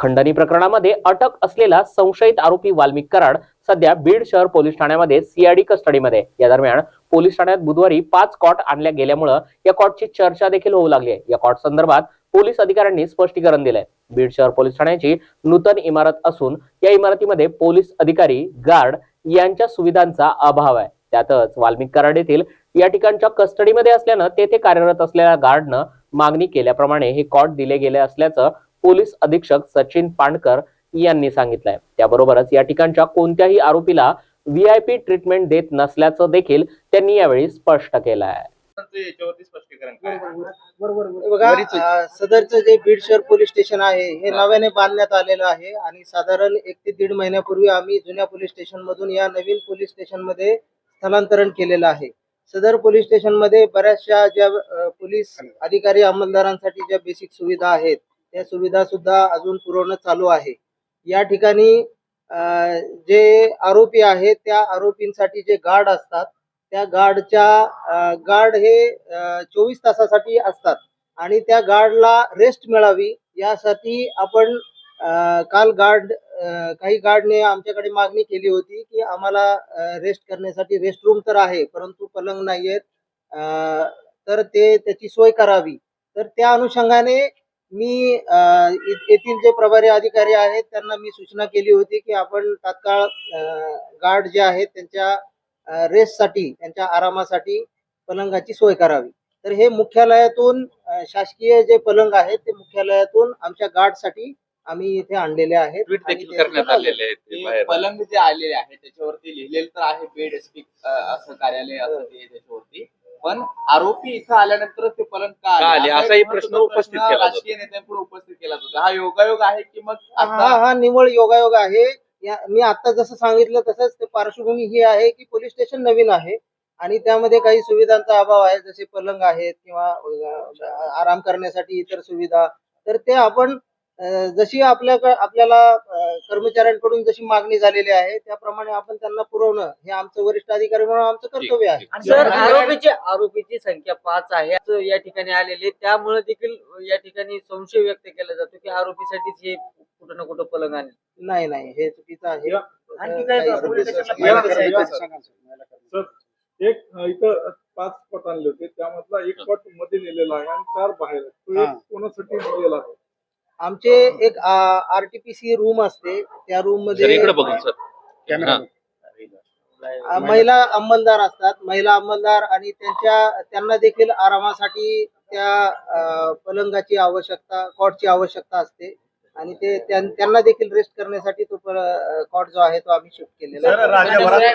खंडणी प्रकरणामध्ये अटक असलेला संशयित आरोपी वाल्मिक कराड सध्या बीड शहर पोलीस ठाण्यामध्ये सीआयडी कस्टडीमध्ये. या दरम्यान पोलीस ठाण्यात बुधवारी पाच कॉट आणल्या गेल्यामुळं या कॉटची चर्चा देखील होऊ लागली आहे. या कॉट संदर्भात पोलीस अधिकाऱ्यांनी स्पष्टीकरण दिलंय. बीड शहर पोलीस ठाण्याची नूतन इमारत असून या इमारतीमध्ये पोलीस अधिकारी गार्ड यांच्या सुविधांचा अभाव आहे. त्यातच वाल्मिक कराड येथील या ठिकाणच्या कस्टडीमध्ये असल्यानं तेथे कार्यरत असलेल्या गार्डनं मागणी केल्याप्रमाणे हे कॉट दिले गेले असल्याचं पोलीस अधीक्षक सचिन पांडकर यांनी सांगितलंय. त्याबरोबरच या ठिकाणच्या कोणत्याही आरोपीला व्हीआयपी ट्रीटमेंट देत नसल्याचं देखील त्यांनी यावेळी स्पष्ट केलं आहे ते याच्यावरती स्पष्टीकरण काय? हे बघा अं, सदरचं जे बीड शहर पोलीस स्टेशन आहे हे नव्याने बांधण्यात आलेलं आहे आणि साधारण एक ते दीड महिन्यापूर्वी आम्ही जुन्या पोलीस स्टेशन मधून या नवीन पोलीस स्टेशनमध्ये स्थलांतरण केलेलं आहे. सदर पोलीस स्टेशनमध्ये बऱ्याचशा ज्या पोलीस अधिकारी अंमलदारांसाठी ज्या बेसिक सुविधा आहेत त्या सुविधा सुद्धा अजून पुरवणं चालू आहे. या ठिकाणी जे आरोपी आहेत त्या आरोपींसाठी जे गार्ड असतात त्या गार्डच्या गार्ड हे चोवीस तासासाठी असतात आणि त्या गार्डला रेस्ट मिळावी यासाठी आपण काल गार्ड काही गार्डने आमच्याकडे मागणी केली होती की आम्हाला रेस्ट करण्यासाठी रेस्ट रूम तर आहे परंतु पलंग नाही आहेत तर ते त्याची सोय करावी. तर त्या अनुषंगाने मी येथील जे प्रभारी अधिकारी आहेत त्यांना मी सूचना केली होती की आपण तात्काळ गार्ड जे आहेत त्यांच्या रेस्टसाठी त्यांच्या आरामासाठी पलंगाची सोय करावी. तर हे मुख्यालयातून शासकीय जे पलंग आहेत ते मुख्यालयातून आमच्या गार्डसाठी आम्ही इथे आणलेले आहेत. आहेत पलंग जे आलेले आहे त्याच्यावरती लिहिलेलं तर आहे बेड असं कार्यालय असं ते त्याच्यावरती. पण आरोपी इथं आल्यानंतर ते पलंग का का आले? असा एक असाही महत्त्वाचा प्रश्न उपस्थित केला जातो. राजकीय नेत्यांपुढे उपस्थित केला जातो हा योगायोग आहे की मग हा आता हा निवळ योगायोग आहे या मी आता जसं सांगितलं तसंच ते पार्श्वभूमी ही आहे की पोलीस स्टेशन नवीन आहे आणि त्यामध्ये काही सुविधांचा अभाव आहे जसे पलंग आहेत किंवा अ, आराम करण्यासाठी इतर सुविधा तर ते आपण जशी आपल्या आपल्याला कर्मचाऱ्यांकडून जशी मागणी झालेली आहे त्याप्रमाणे आपण त्यांना पुरवणं हे आमचं वरिष्ठ अधिकारी म्हणून आमचं कर्तव्य आहे. सर आरोपीची आरोपीची संख्या पाच आहे असं या ठिकाणी आलेले त्यामुळे देखील या ठिकाणी संशय व्यक्त केला जातो की आरोपीसाठीच हे कुठं ना कुठं पलंग आणले. नाही नाही हे चुकीचं आहे. आणखी काय एक इथं पाच पट आणले होते. त्यामधला एक पटमध्ये नेलेला आहे आणि चार बाहेर आहेत. तो एक कोणासाठी नेलेला आहे? आमचे एक आरटीपीसी रूम असते त्या रूम सर इकडे मध्ये बघून सर. अ, महिला अंमलदार असतात महिला अंमलदार आणि त्यांच्या त्यांना देखील आरामासाठी त्या पलंगाची आवश्यकता कॉटची आवश्यकता असते आणि ते त्यां- त्यांना देखील रेस्ट करण्यासाठी तो कॉट जो आहे तो आम्ही शिफ्ट केलेला आहे. राज्यभरात-